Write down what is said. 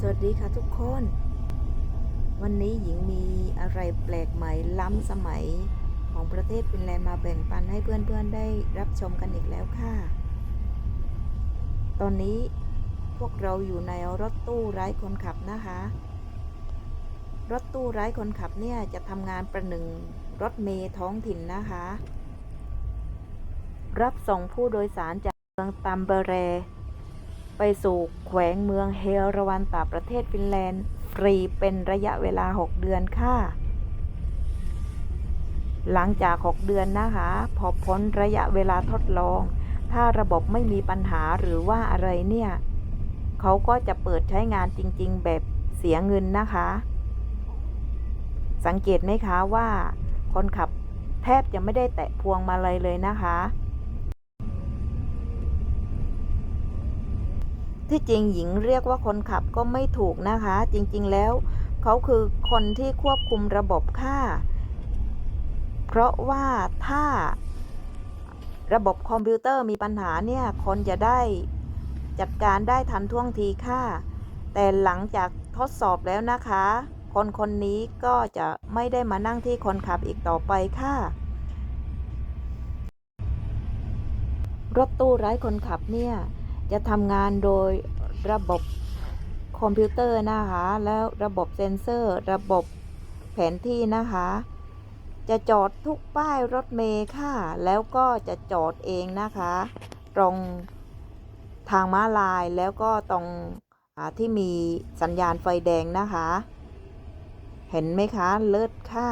สวัสดีค่ะทุกคน วันนี้หญิงมีอะไรแปลกใหม่ล้ำสมัยของประเทศฟินแลนด์มาแบ่งปันให้เพื่อนๆได้รับชมกันอีกแล้วค่ะ ตอนนี้พวกเราอยู่ในรถตู้ไร้คนขับนะคะ รถตู้ไร้คนขับเนี่ยจะทำงานประหนึ่งรถเมล์ท้องถิ่นนะคะ รับส่งผู้โดยสารจากเมืองตัมเบเร ไปสู่แขวงเมืองเฮรวันตาประเทศฟินแลนด์ ฟรีเป็นระยะเวลา 6 เดือนค่ะ หลังจาก 6 เดือนนะคะ พอพ้นระยะเวลาทดลอง ถ้าระบบไม่มีปัญหาหรือว่าอะไรเนี่ยเขาก็จะเปิดใช้งานจริง ๆ แบบเสียเงินนะคะ สังเกตไหมคะว่า คนขับแทบจะไม่ได้แตะพวงมาเลยเลยนะคะ ที่จริงหญิงเรียกว่าคนขับก็ไม่ถูกนะคะ จริงๆแล้ว เขาคือคนที่ควบคุมระบบค่ะเพราะว่าถ้าระบบคอมพิวเตอร์มีปัญหาเนี่ย คนจะได้จัดการได้ทันท่วงทีค่ะ แต่หลังจากทดสอบแล้วนะคะ คนคนนี้ก็จะไม่ได้มานั่งที่คนขับอีกต่อไปค่ะ รถตู้ไร้คนขับเนี่ย จะทำงานโดยระบบคอมพิวเตอร์นะคะ แล้วระบบเซ็นเซอร์ ระบบแผนที่นะคะ จะจอดทุกป้ายรถเมล์ค่ะ แล้วก็จะจอดเองนะคะ ตรงทางม้าลายแล้วก็ตรงที่มีสัญญาณไฟแดงนะคะ เห็นไหมคะ เลิศค่ะ